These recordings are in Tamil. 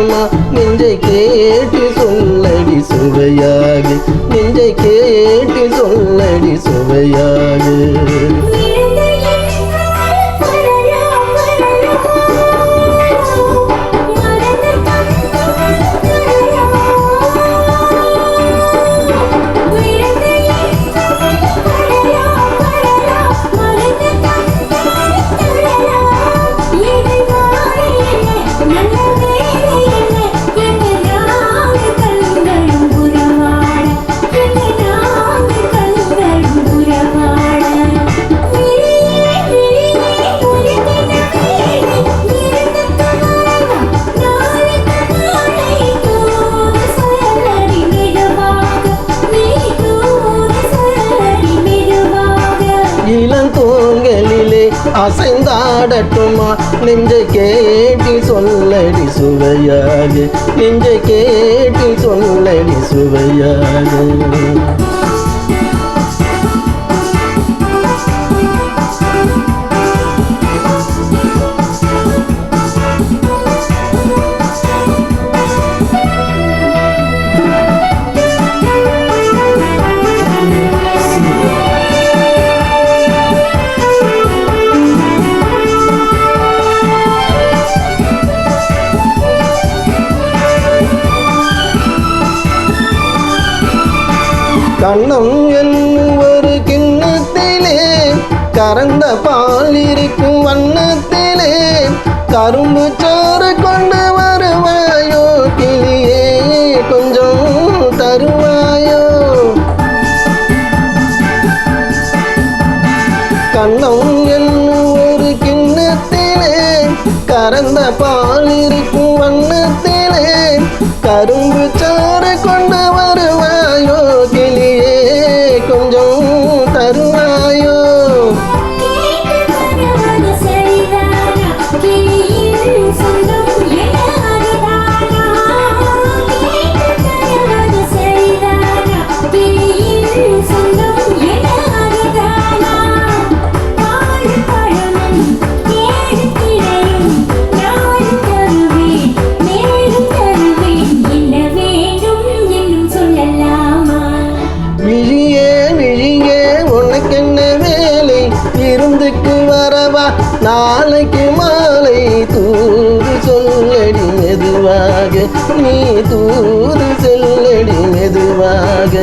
அசைந்தாடட்டுமா நெஞ்சை கேட்டு சொல்லடி சுவையாக. நெஞ்சை கேட்டு சொல்லடி சுவையாக. அசைந்தாடட்டுமா? நெஞ்சை கேட்டி சொல்லடி சுவையாக நெஞ்சை கேட்டி சொல்லடி சுவையாக கண்ணம் என்னும் ஒரு கிண்ணத்திலே. கறந்த பால் இருக்கும் வண்ணத்திலே. கரும்பு சோறு கொண்டு வருவாயோ கிளியே கொஞ்சம் தருவாயோ. கண்ணம் என்னும் ஒரு கிண்ணத்திலே. கறந்த பால் இருக்கும் வண்ணத்திலே. கரும்பு சோறு கொண்டு நாளைக்கு மாலை தூது சொல்லடி மெதுவாக நீ தூது செல்லடி மெதுவாக.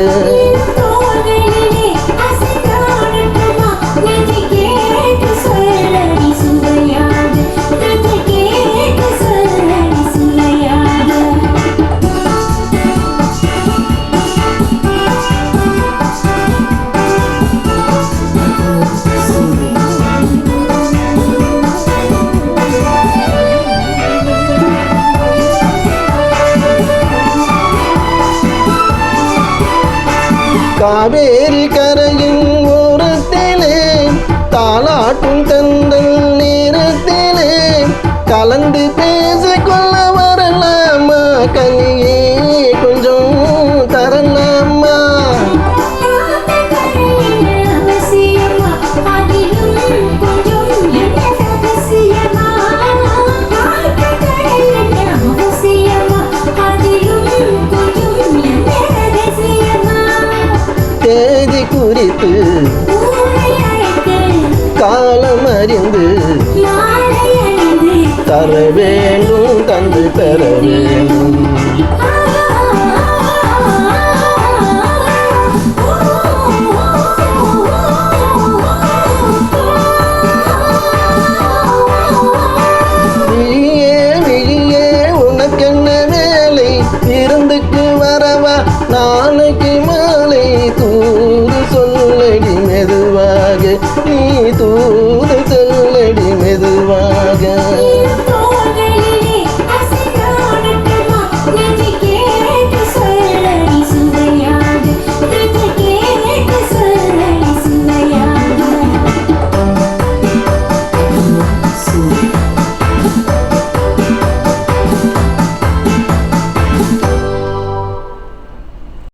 காவேரி கரையின் ஓரத்திலே தாலாட்டும் தந்தல் நேரத்திலே கலந்து பேசிக்கொள்ள காலம் அறிந்து தர வேண்டும் தந்து பெற வேண்டும். நாளைக்கு மாலை தூ